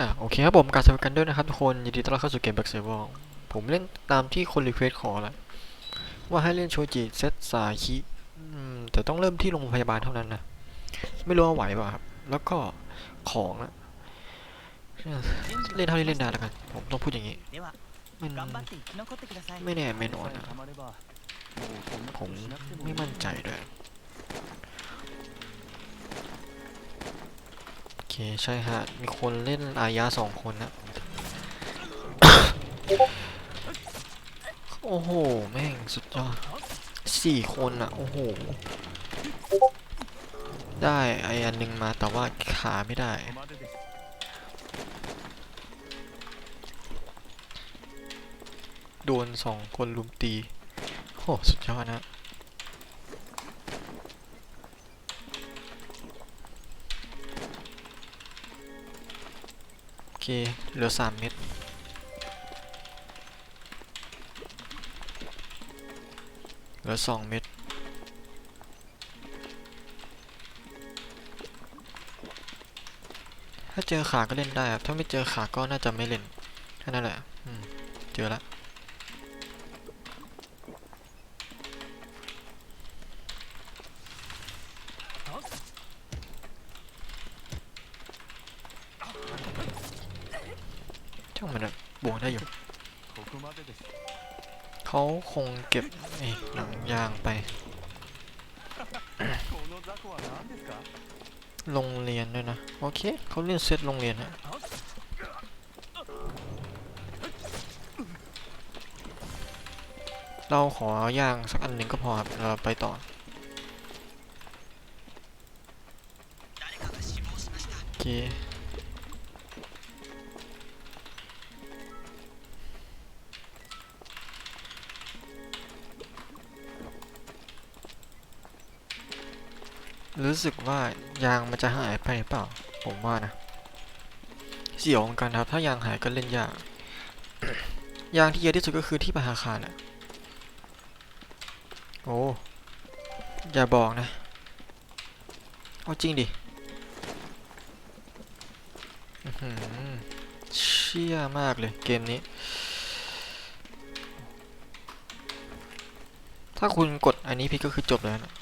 อะโอเคครับผมการบสวัสดีกันด้วยนะครับทุกคนยินดีต้อนรับเข้าสู่เกมแบ็กเซอร์ผมเล่นตามที่คนรีเควสขอแหละว่าให้เล่นโชจิเซตสายคิแต่ต้องเริ่มที่โรงพยาบาลเท่านั้นนะ ไม่รู้ว่าไหวป่ะครับ แล้วก็ของนะเล่นเท่าที่เล่นได้แล้วกัน ผมต้องพูดอย่างนี้ มันไม่แน่ไม่นอนนะผมผมไม่มั่นใจด้วย เคใช่ฮะ มีคนเล่นอายาสองคนนะ โอ้โห แม่งสุดยอดสี่คนอะโอ้โห ได้ไออันหนึ่งมาแต่ว่าขาไม่ได้ โดนสองคนลุมตี โหสุดยอดนะ เคเหลือสามเม็ดเหลือสองเม็ดถ้าเจอขาก็เล่นได้ครับ ถ้าไม่เจอขาก็น่าจะไม่เล่นแค่นั้นแหละเจอละ เขาคงเก็บหนังยางไป โรงเรียนด้วยนะ โอเค เขาเรียนเซตโรงเรียนฮะเราขอย่างสักอันหนึ่งก็พอเราไปต่อโอเค รู้สึกว่ายางมันจะหายไปเปล่า ผมว่านะ เสี่ยวเหมือนกันครับ ถ้ายางหายก็เล่นยาก ยางที่เยอะที่สุดก็คือที่ปหาคารน่ะโอ้ อย่าบอกนะ เอาจริงดิ เชี่ยมากเลยเกมนี้ ถ้าคุณกดอันนี้พี่ก็คือจบแล้วนะ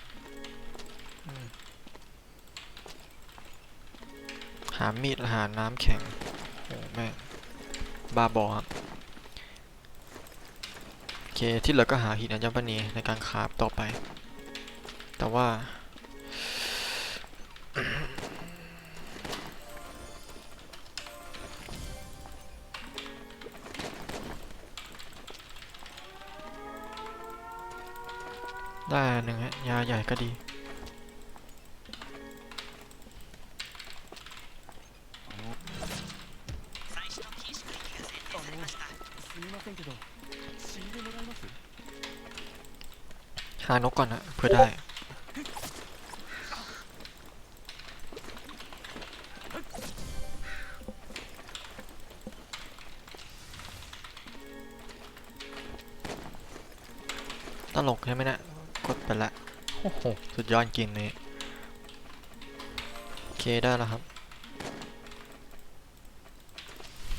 ามีดหาน้ำแข็งโอ้แม่บาบอครับโอเคที่เหลือก็หาหินอัญมณีในการคาบต่อไป แต่ว่าได้หนึ่งฮะยาใหญ่ก็ดี すみませんけど死んでもらえます หานกก่อนนะเพื่อได้ ตลกใช่ไหมเนะี่ยกดไปละ โอ้โห สุดยอดจริงนี้โอเค ได้แล้วครับ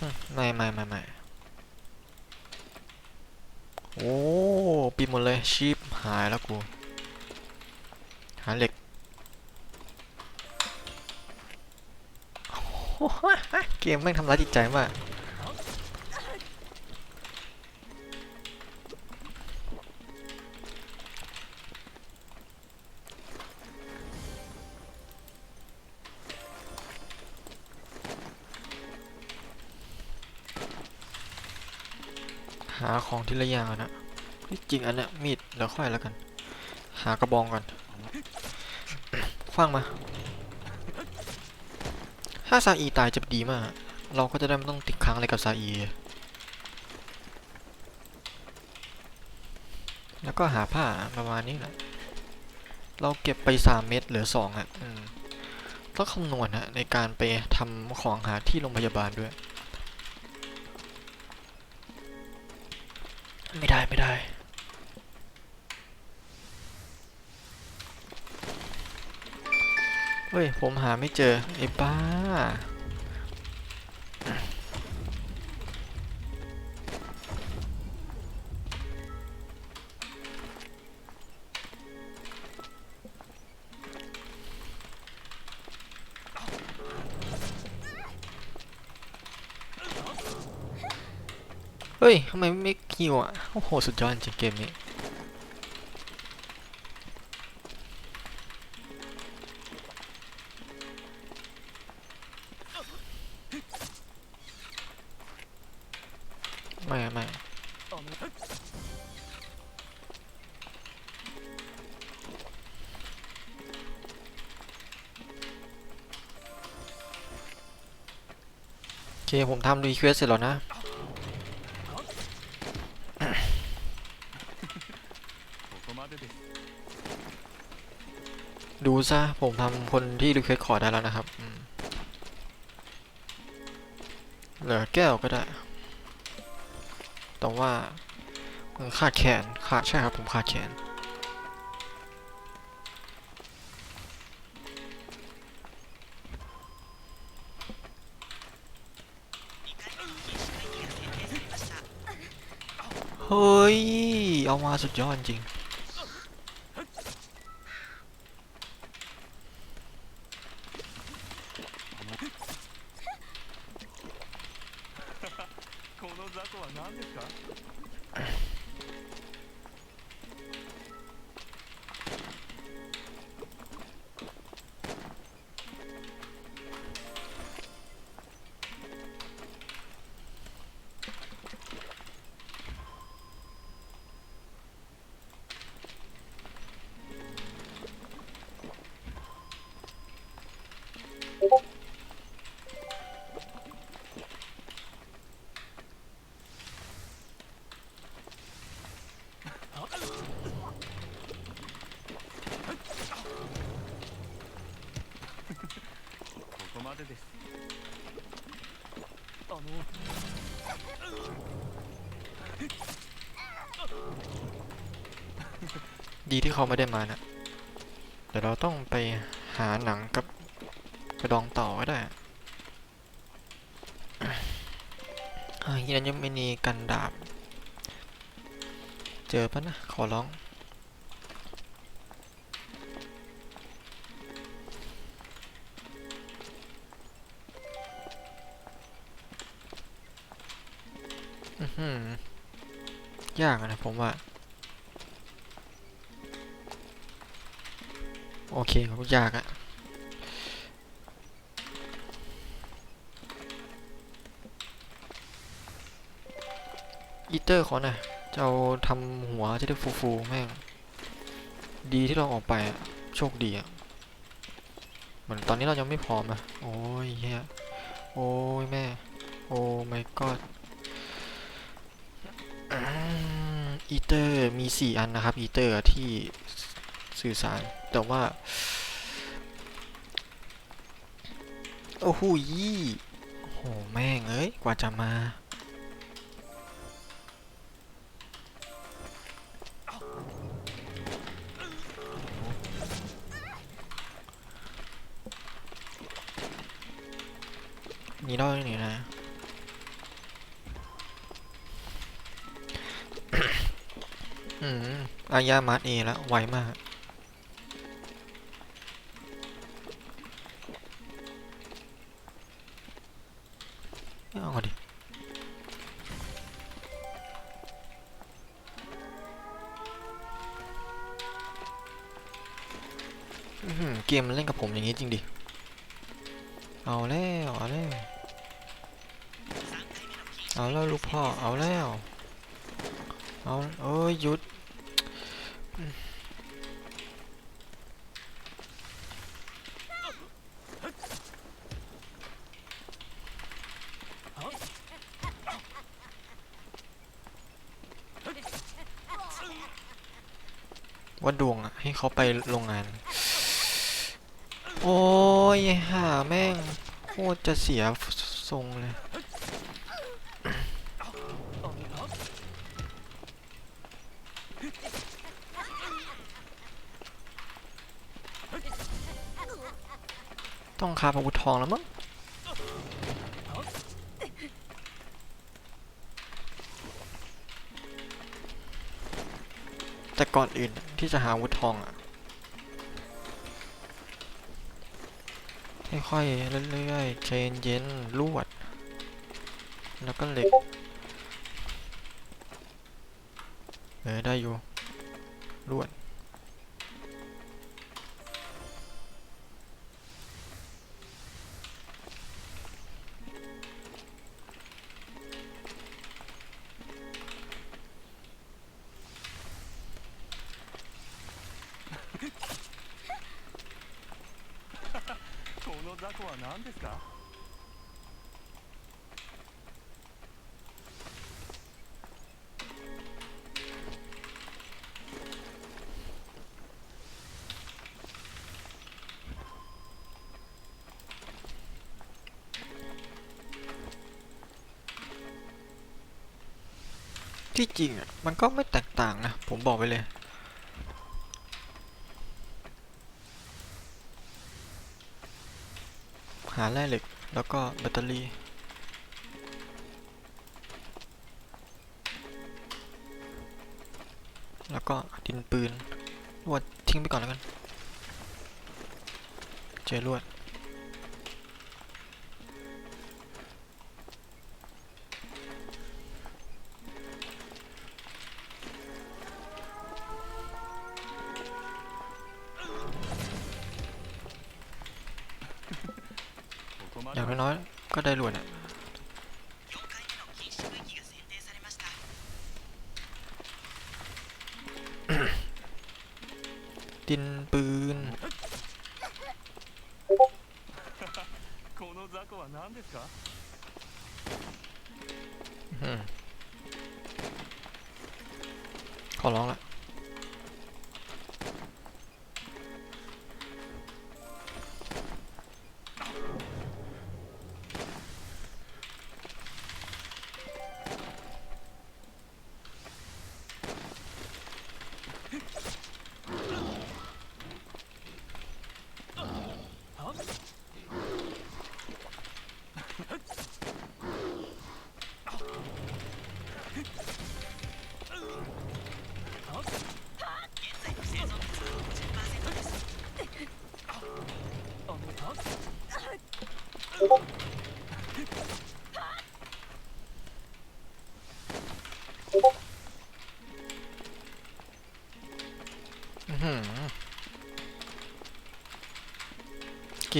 อืมไม่ไม่ไม่ไม่โ อ้ปิดหมดเลยชีพหายแล้วกูหาเหล็กเกมแม่งทำร้ายจิตใจมากาของทีละอย่างก่อนะที่จริงอันเนี้ยมีดเดี๋ยวค่อยแล้วกัน หากระบองก่อนคว้างมา ถ้าซาอีตายจะดีมาก เราก็จะได้ไม่ต้องติดค้างอะไรกับซาอี แล้วก็หาผ้าประมาณนี้แหละ เราเก็บไป3เม็ดเหลือ2อะอืมต้องคำนวณฮะในการไปทำของหาที่โรงพยาบาลด้วย ไม่ได้ไม่ได้ เฮ้ย ผมหาไม่เจอไอ้บ้า เฮ้ยทำไมไม่คิวอะ โอ้โห สุดยอดจริงเกมนี้ ไม่ไม่โอเค ผมทำรีเควสเสร็จแล้วนะ ดูซะ ผมทำคนที่รีเควสขอได้แล้วนะครับเหลือแก้วก็ได้ แต่ว่ามันขาดแขนขาดใช่ครับ ผมขาดแขน เฮ้ย เอามาสุดยอดจริง この雑魚は何ですかここまでですあの ดีที่เขาไม่ได้มานะเดี๋ยวเราต้องไปหาหนังกับกระดองเต่าก็ได้อ่ายันยังไม่มีกันดาบ เจอปะนะ ขอร้อง ยากนะผมว่า โอเคครับยากอะอีเตอร์เขาน่ะจะเอาทำหัวจะได้ฟูๆแม่ง ดีที่เราออกไปอะโชคดีอะเหมือนตอนนี้เรายังไม่พร้อมอะโอ้ยเฮียโอ้ยแม่ โอ้ my god อีเตอร์มีสี่อันนะครับ อีเตอร์ที่สื่อสาร แต่ว่า โอ้โหยี่โอ้โหแม่งเอ้ย กว่าจะมา นี่ได้นี่นะ อืมอายามาร์เอแล้วไวมาก เอาดิเกมเล่นกับผมอย่างนี้จริงดิ เอาแล้ว เอาแล้ว เอาแล้วลูกพ่อ เอาแล้ว เอาเอ้ยหยุด ว่าดวงอะให้เขาไปโรงงาน โอ้ยห่าแม่ง โคตรจะเสียทรงเลย ต้องคาบอาวุธทองแล้วมั้งแต่ก่อนอื่นที่จะหาอาวุธทองอะค่อยๆเรื่อยๆใจเย็นลวด แล้วก็เหล็กเออได้อยู่รวด の雑魚は何ですか ที่จริงอ่ะมันก็ไม่แตกต่างนะ ผมบอกไปเลย หาแร่เหล็ก แล้วก็แบตเตอรี่ แล้วก็ดินปืนลวดทิ้งไปก่อนแล้วกัน เจอลวด รวดอะดินปืนขอร้องละ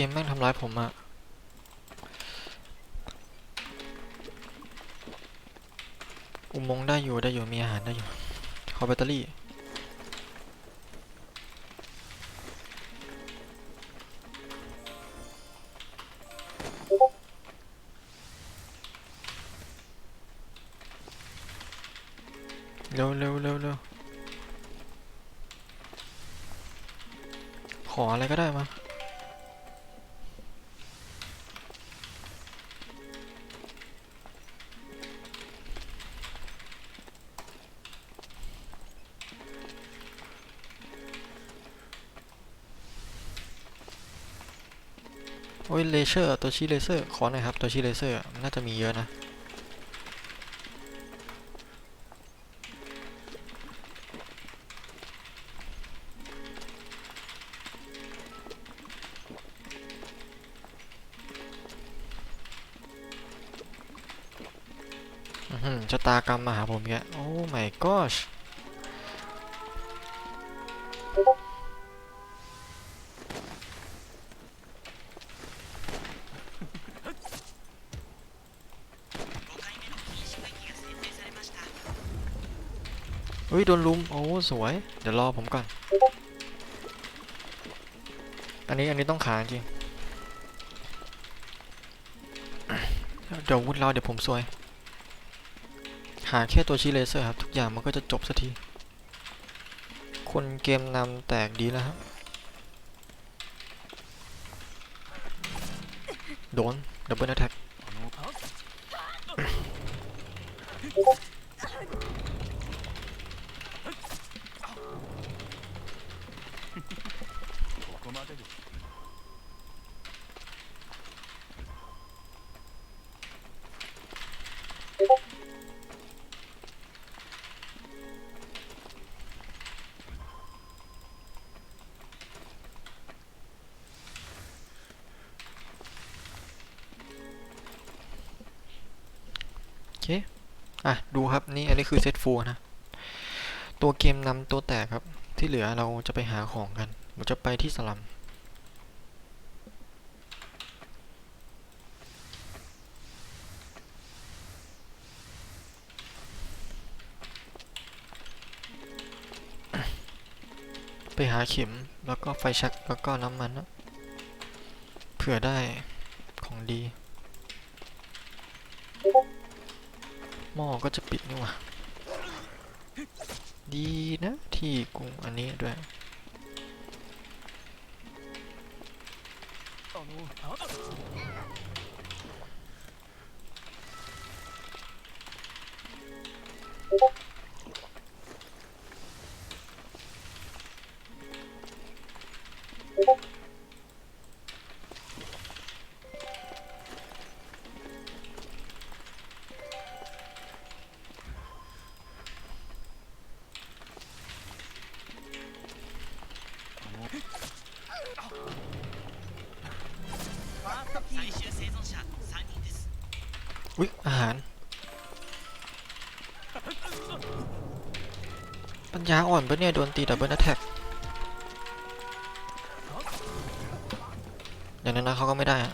มแม่งทำร้ายผมอะอุโมงค์ได้อยู่ได้อยู่มีอาหารได้อยู่ ขอแบตเตอรี่ เร็วเร็วเร็วเร็วขออะไรก็ได้มา อ้ยเลเซอร์ตัวชี้เลเซอร์ขอหน่อยครับตัวชี้เลเซอร์น่าจะมีเยอะนะอื้อหือชะตากรรมมาหาผมแกโอ้ my gosh ยโดนลุม โอ้สวย เดี๋ยวรอผมก่อน อันนี้อันนี้ต้องขาจริง เดี๋ยววุ้นเราเดี๋ยวผมซวย หาแค่ตัวชี้เลเซอร์ครับ ทุกอย่างมันก็จะจบสักที คนเกมนำแตกดีแล้วครับ โดนดับเบิลแท็กあの เค อะ ดูครับ นี่ อันนี้คือเซตฟูนะ ตัวเกมนำตัวแตกครับ ที่เหลือเราจะไปหาของกันผมจะไปที่สลัม ไปหาเข็ม แล้วก็ไฟชัก แล้วก็น้ำมันนะ เผื่อได้ของดี หม้อก็จะปิดนี่หว่าดีนะที่กรุงอันนี้ด้วย อุ๊ยอาหาร ปัญญาอ่อนปะเนี่ย โดนตีดับเบิล a แท็กอย่างนั้นนะเขาก็ไม่ได้อะ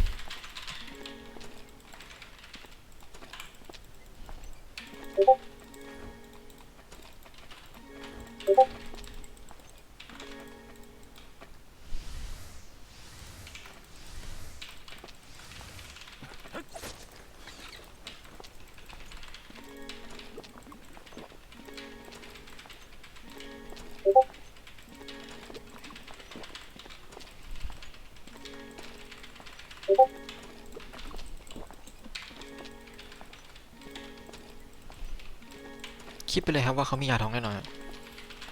คิดไปเลยครับว่าเขามียาทองแน่นอน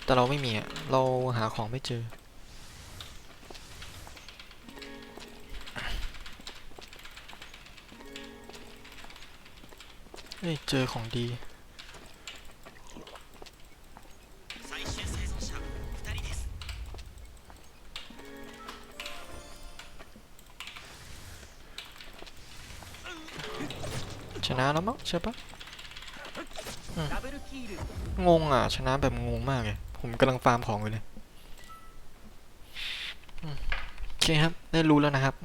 แต่เราไม่มีเราหาของไม่เจอ เฮ้ย เจอของดีชนะแล้วมั้งใช่ปะ งงอะ ชนะแบบงงมากเลย ผมกำลังฟาร์มของอยู่เลยโอเคครับ ได้รู้แล้วนะครับ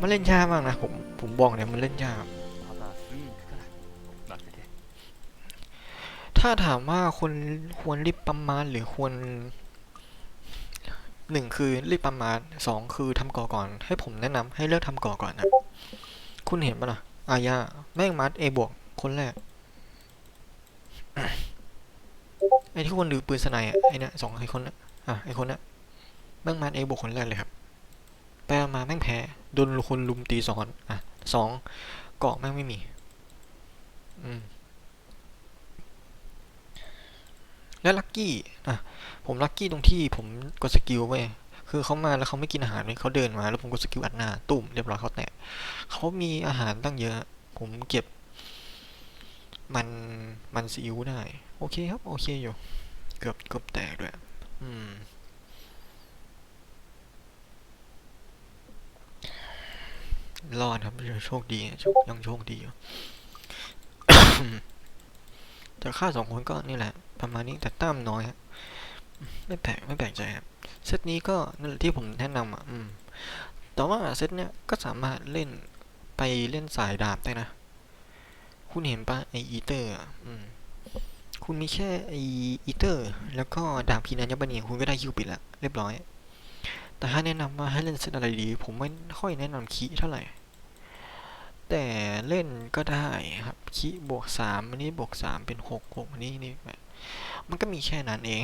มันเล่นยากมากนะ ผม ผมบอกเนี่ยมันเล่นยาก ถ้าถามว่าคนควรรีบประมาณหรือควรหนึ่งคือรีบประมาณสองคือทำก่อก่อน ให้ผมแนะนำให้เลือกทำก่อก่อนนะ คุณเห็นปะนะอาญาแม่งมัดเอบวกคนแรก ไอ้ที่คนถือปืนสไนอะไอ้นี่สองไอ้คนน่ะอะไอ้คนน่ะแม่งมัดเอบวกคนแรกเลยครับไปมาแม่งแพ้โดนคนลุมตีสองคนอะสองเกาะแม่งไม่มี อืมและลัคกี้อะผมลัคกี้ตรงที่ผมกดสกิลไว้คือเขามาแล้วเขาไม่กินอาหารเลยเขาเดินมา แล้วผมกดสกิลอัดหน้าตุ่มเรียบร้อยเขาแตะเขามีอาหารตั้งเยอะ ผมเก็บ มันมันซีอิ๊วได้ โอเคครับ โอเคอยู่ เกือบเกือบแตกด้วยอืมรอดครับโชคดีโชคยังโชคดีอยู่แต่ค่าสองคนก็นี่แหละ ประมาณนี้แต่แต้มน้อยฮะไม่แปลกไม่แปลกใจครับเซตนี้ก็นั่นแหละที่ผมแนะนำอะ อืม แต่ว่าเซตเนี้ยก็สามารถเล่นไปเล่นสายดาบได้นะ คุณเห็นปะไออีเตอร์อืมคุณมีแค่ไออีเตอร์ แล้วก็ดาบพีนัญญบันีคุณก็ได้คิวปิดละเรียบร้อย แต่ถ้าแนะนำว่าให้เล่นเซตอะไรดี ผมไม่ค่อยแนะนำคีเท่าไหร่ แต่เล่นก็ได้ครับคีบวกสามอันนี้บวกสามเป็นหกหกอันนี้นี่แบบมันก็มีแค่นั้นเอง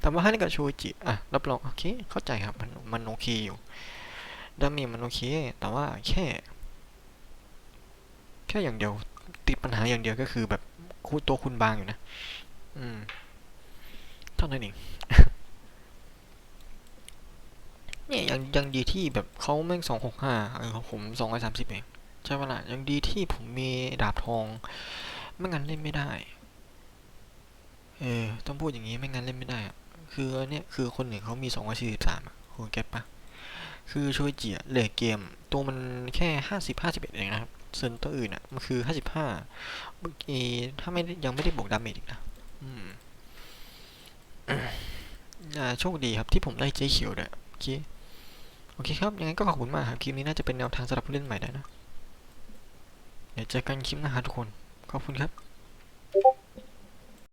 แต่ว่าถ้าเล่นกับโชจิอะรับรองโอเคเข้าใจครับมันมันโอเคอยู่ดาเมจมันโอเค แต่ว่าแค่ ค่อย่างเดียว ติดปัญหาอย่างเดียวก็คือแบบคูตัวคุณบางอยู่นะ อืมเท่านั้นเองเนี่ยยังยังดีที่แบบเขาแม่งสองหกห้าเออผมสองร้อยสามสิบเอง ใช่ปะล่ะยังดีที่ผมมีดาบทอง ไม่งั้นเล่นไม่ได้ เออ ต้องพูดอย่างนี้ไม่งั้นเล่นไม่ได้อะคือเนี่ยคือคนหนึ่งเขามีสองร้อยสี่สิบสามอะคุณเก็ตปะคือโชยเจิอะเลทเกม ตัวมันแค่ห้าสิบห้าสิบเอ็ดเองนะครับ เซิร์นตัวอื่นอะมันคือห้าสิบห้าเมื่อกี้ถ้าไม่ยังไม่ได้บวกดาเมจอีกนะอืมอ่าโชคดีครับที่ผมได้เจ๊เขียวด้วยโอเคโอเคครับ ยังไงก็ขอบคุณมากครับ คลิปนี้น่าจะเป็นแนวทางสำหรับผู้เล่นใหม่ได้นะ เดี๋ยวเจอกันคลิปหน้าทุกคน ขอบคุณครับ